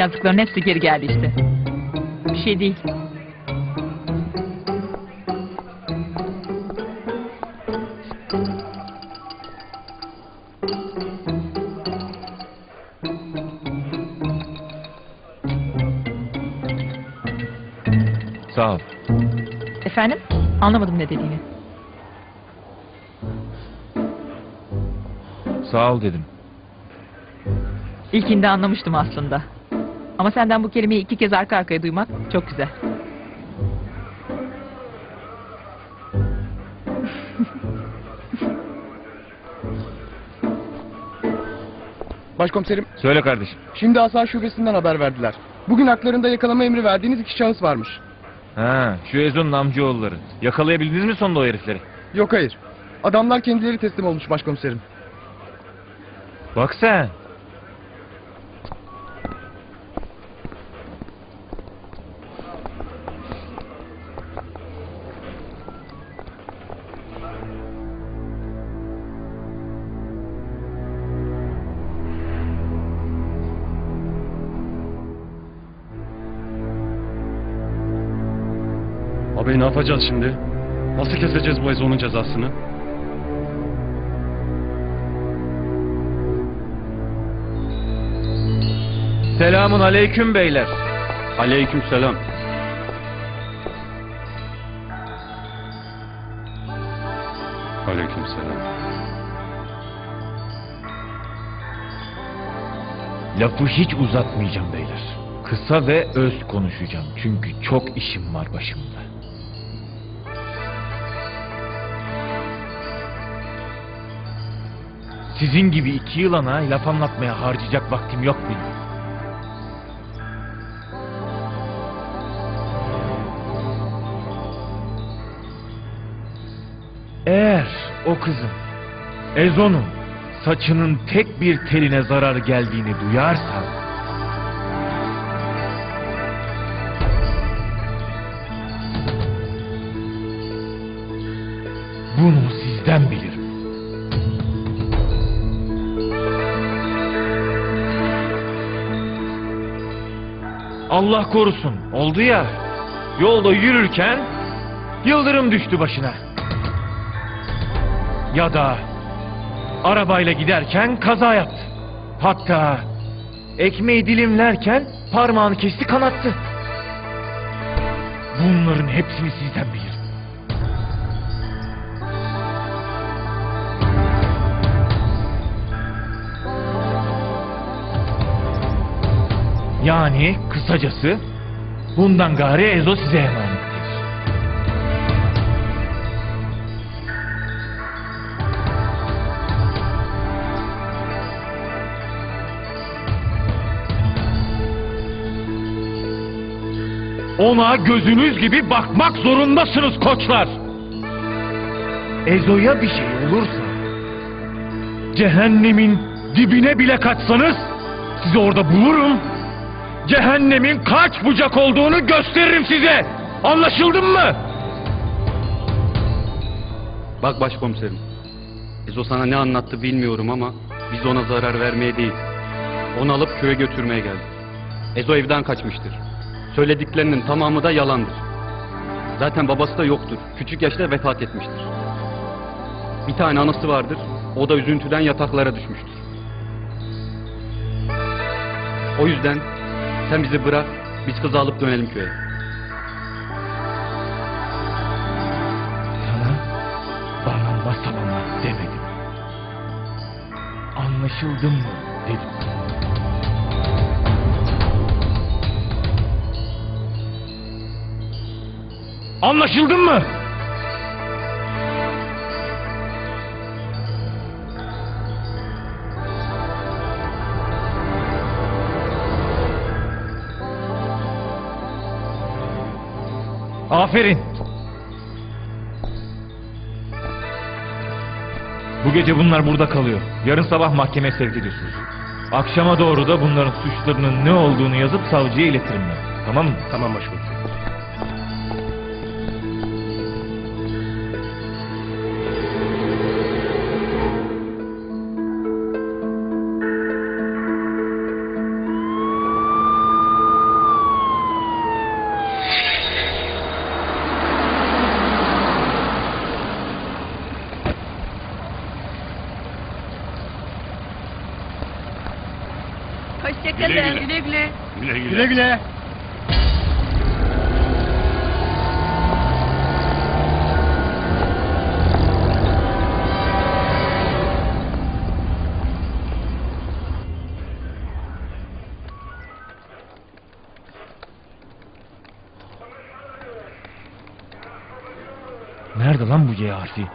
Yazdıkların hepsi geri geldi işte. Bir şey değil. Sağ ol. Efendim? Anlamadım ne dediğini. Sağ ol dedim. İlkinde anlamıştım aslında. Ama senden bu kelimeyi iki kez arka arkaya duymak çok güzel. Başkomiserim, Söyle kardeşim. şimdi Asa Şubesi'nden haber verdiler. Bugün haklarında yakalama emri verdiğiniz iki şahıs varmış. Ha, şu Ezo'nun amcaoğulları. Yakalayabildiniz mi sonunda o herifleri? Yok hayır. Adamlar kendileri teslim olmuş başkomiserim. Bak sen. Abi ne yapacağız şimdi? Nasıl keseceğiz bu Ezo'nun cezasını? Selamun aleyküm beyler. Aleyküm selam. Aleyküm selam. Lafı hiç uzatmayacağım beyler. Kısa ve öz konuşacağım. Çünkü çok işim var başımda. Sizin gibi iki yılana laf anlatmaya harcayacak vaktim yok benim. Eğer o kızın, Ezo'nun saçının tek bir teline zarar geldiğini duyarsan bunu Allah korusun oldu ya yolda yürürken yıldırım düştü başına. Ya da arabayla giderken kaza yaptı. Hatta ekmeği dilimlerken parmağını kesti kanattı. Bunların hepsini sizden bilirim. Yani kısacası bundan gari Ezo size emanettir. Ona gözünüz gibi bakmak zorundasınız koçlar. Ezo'ya bir şey olursa cehennemin dibine bile kaçsanız sizi orada bulurum. Cehennemin kaç bucak olduğunu gösteririm size. Anlaşıldı mı? Bak başkomiserim. Ezo sana ne anlattı bilmiyorum ama biz ona zarar vermeye değil. Onu alıp köye götürmeye geldik. Ezo evden kaçmıştır. Söylediklerinin tamamı da yalandır. Zaten babası da yoktur. Küçük yaşta vefat etmiştir. Bir tane anası vardır. O da üzüntüden yataklara düşmüştür. O yüzden sen bizi bırak, biz kızı alıp dönelim köye. Sana bana masal anlat demedim. Anlaşıldı mı dedim. Anlaşıldın mı? Aferin. Bu gece bunlar burada kalıyor. Yarın sabah mahkemeye sevk ediyorsunuz. Akşama doğru da bunların suçlarının ne olduğunu yazıp savcıya iletirim ben. Tamam mı? Tamam başkomiserim. Hoşçakalın. Güle güle. Güle güle. Güle güle. Güle güle. Nerede lan bu Y harfi?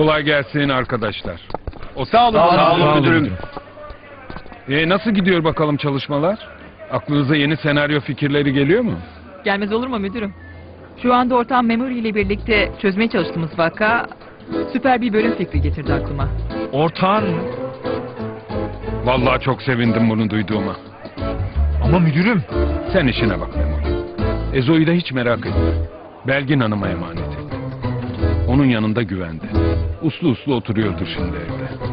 Kolay gelsin arkadaşlar. O Sağ olun. Sağ olun müdürüm. E, nasıl gidiyor bakalım çalışmalar? Aklınıza yeni senaryo fikirleri geliyor mu? Gelmez olur mu müdürüm? Şu anda ortağım Memory ile birlikte çözmeye çalıştığımız vaka süper bir bölüm fikri getirdi aklıma. Ortağın mı? Vallahi çok sevindim bunu duyduğuma. Ama müdürüm. Sen işine bak Memoli. Ezo'yu da hiç merak etme. Belgin Hanım'a emanet et. Onun yanında güvende. Uslu uslu oturuyordur şimdi evde.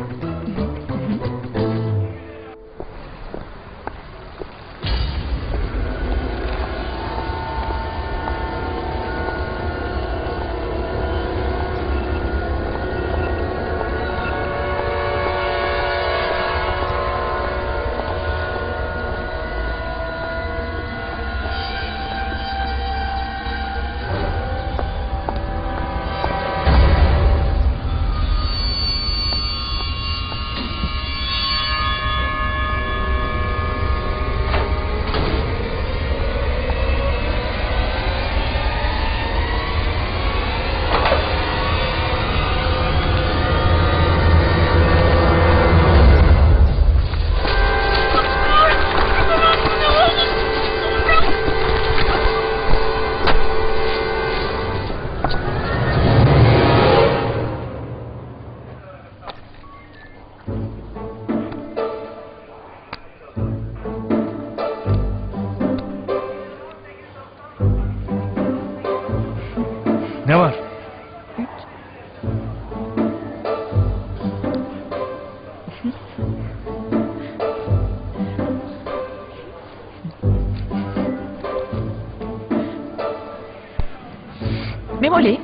Memoli,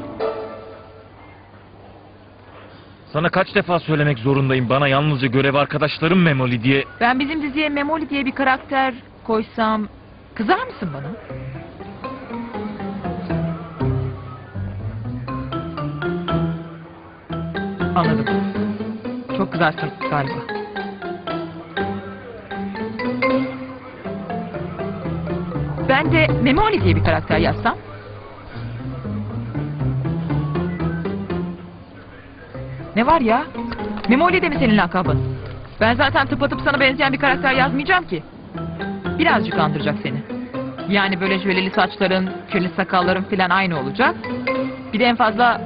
Sana kaç defa söylemek zorundayım bana yalnızca görev arkadaşlarım Memoli diye. ben bizim diziye Memoli diye bir karakter koysam kızar mısın bana? Anladım. Çok kızarsın galiba. Ben de Memoli diye bir karakter yazsam. Ne var ya? Memoli de mi senin lakabın? Ben zaten tıpatıp sana benzeyen bir karakter yazmayacağım ki. Birazcık andıracak seni. Yani böyle jöleli saçların, kirli sakalların filan aynı olacak. Bir de en fazla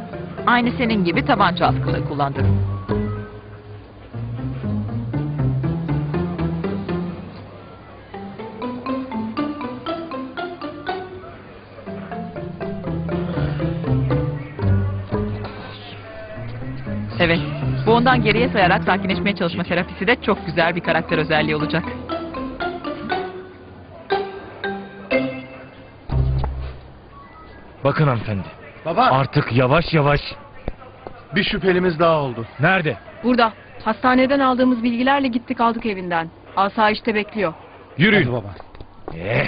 aynı senin gibi tabanca askıları kullandırırım. Evet. Bu ondan geriye sayarak sakinleşmeye çalışma terapisi de çok güzel bir karakter özelliği olacak. Bakın hanımefendi. Baba Artık yavaş yavaş. bir şüphelimiz daha oldu. Nerede? Burada. Hastaneden aldığımız bilgilerle gittik aldık evinden. Asayişte bekliyor. Yürüyün. baba. Eh.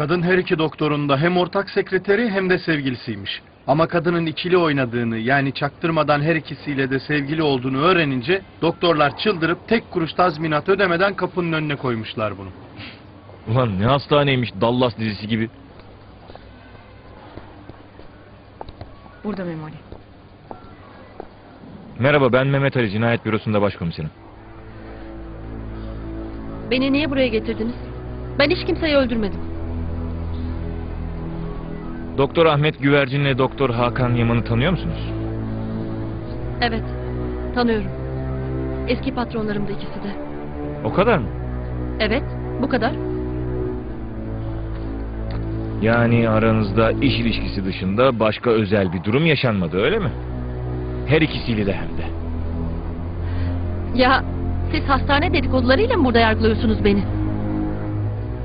Kadın her iki doktorun da hem ortak sekreteri hem de sevgilisiymiş. Ama kadının ikili oynadığını yani çaktırmadan her ikisiyle de sevgili olduğunu öğrenince doktorlar çıldırıp tek kuruş tazminat ödemeden kapının önüne koymuşlar bunu. Ulan ne hastaneymiş Dallas dizisi gibi. Burada Memoli. Merhaba ben Mehmet Ali Cinayet Bürosu'nda başkomiserim. Beni niye buraya getirdiniz? Ben hiç kimseyi öldürmedim. Doktor Ahmet Güvercin'le Doktor Hakan Yaman'ı tanıyor musunuz? Evet. Tanıyorum. Eski patronlarımdı ikisi de. O kadar mı? Evet, bu kadar. Yani aranızda iş ilişkisi dışında başka özel bir durum yaşanmadı öyle mi? Her ikisiyle de hem de. Ya siz hastane dedikodularıyla mı burada yargılıyorsunuz beni?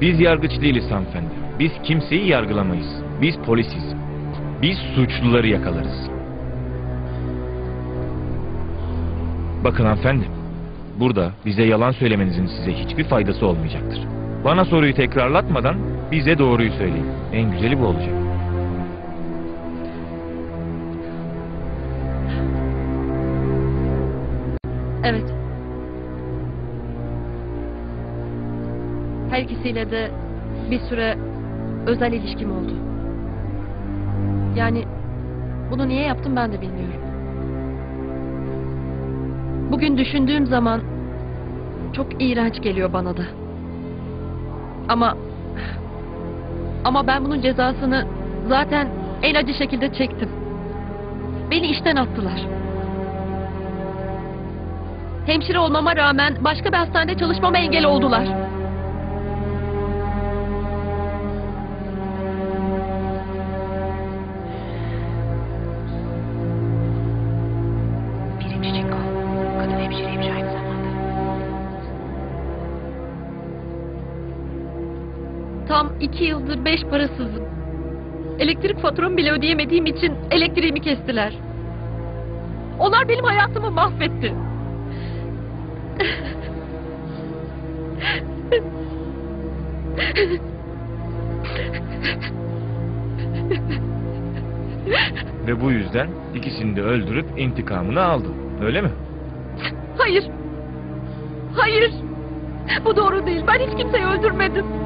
Biz yargıç değiliz hanımefendi. Biz kimseyi yargılamayız. Biz polisiz. Biz suçluları yakalarız. Bakın hanımefendi. Burada bize yalan söylemenizin size hiçbir faydası olmayacaktır. Bana soruyu tekrarlatmadan bize doğruyu söyleyin. En güzeli bu olacak. Evet. Her ikisiyle de bir süre özel ilişkim oldu. Yani bunu niye yaptım ben de bilmiyorum. Bugün düşündüğüm zaman çok iğrenç geliyor bana da. Ama ama ben bunun cezasını zaten en acı şekilde çektim. Beni işten attılar. Hemşire olmama rağmen başka bir hastanede çalışmama engel oldular. Tam iki yıldır beş parasızım. Elektrik faturamı bile ödeyemediğim için elektriğimi kestiler. Onlar benim hayatımı mahvetti. Ve bu yüzden ikisini de öldürüp intikamını aldın. Öyle mi? Hayır. Hayır. Bu doğru değil. Ben hiç kimseyi öldürmedim.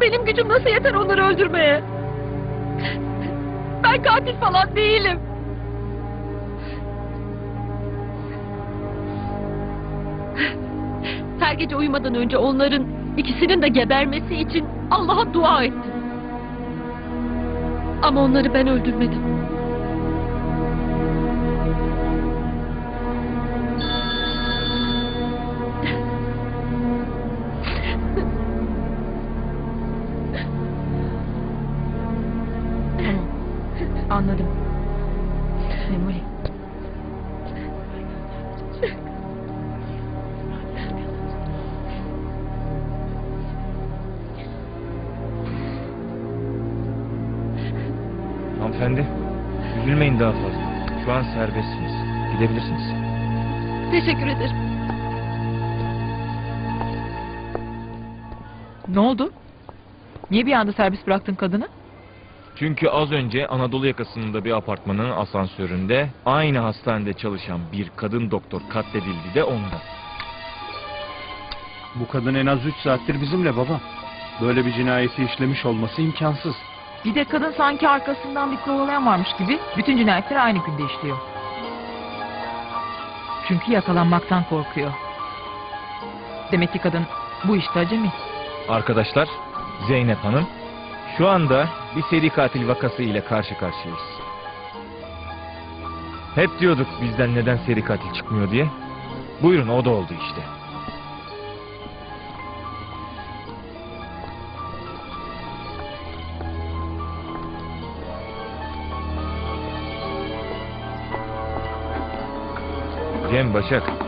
Benim gücüm nasıl yeter onları öldürmeye? Ben katil falan değilim. Her gece uyumadan önce onların ikisinin de gebermesi için Allah'a dua ettim. Ama onları ben öldürmedim. Anladım. Memoli. Hanımefendi, üzülmeyin daha fazla. Şu an serbestsiniz. Gidebilirsiniz. Teşekkür ederim. Ne oldu? Niye bir anda serbest bıraktın kadını? Çünkü az önce Anadolu yakasında bir apartmanın asansöründe aynı hastanede çalışan bir kadın doktor katledildi de ondan. Bu kadın en az 3 saattir bizimle baba. Böyle bir cinayeti işlemiş olması imkansız. Bir de kadın sanki arkasından bir kovalayan varmış gibi bütün cinayetleri aynı günde işliyor. Çünkü yakalanmaktan korkuyor. Demek ki kadın bu işte acemi. Arkadaşlar, Zeynep Hanım, şu anda bir seri katil vakası ile karşı karşıyayız. Hep diyorduk bizden neden seri katil çıkmıyor diye. Buyurun o da oldu işte. Cem Başak,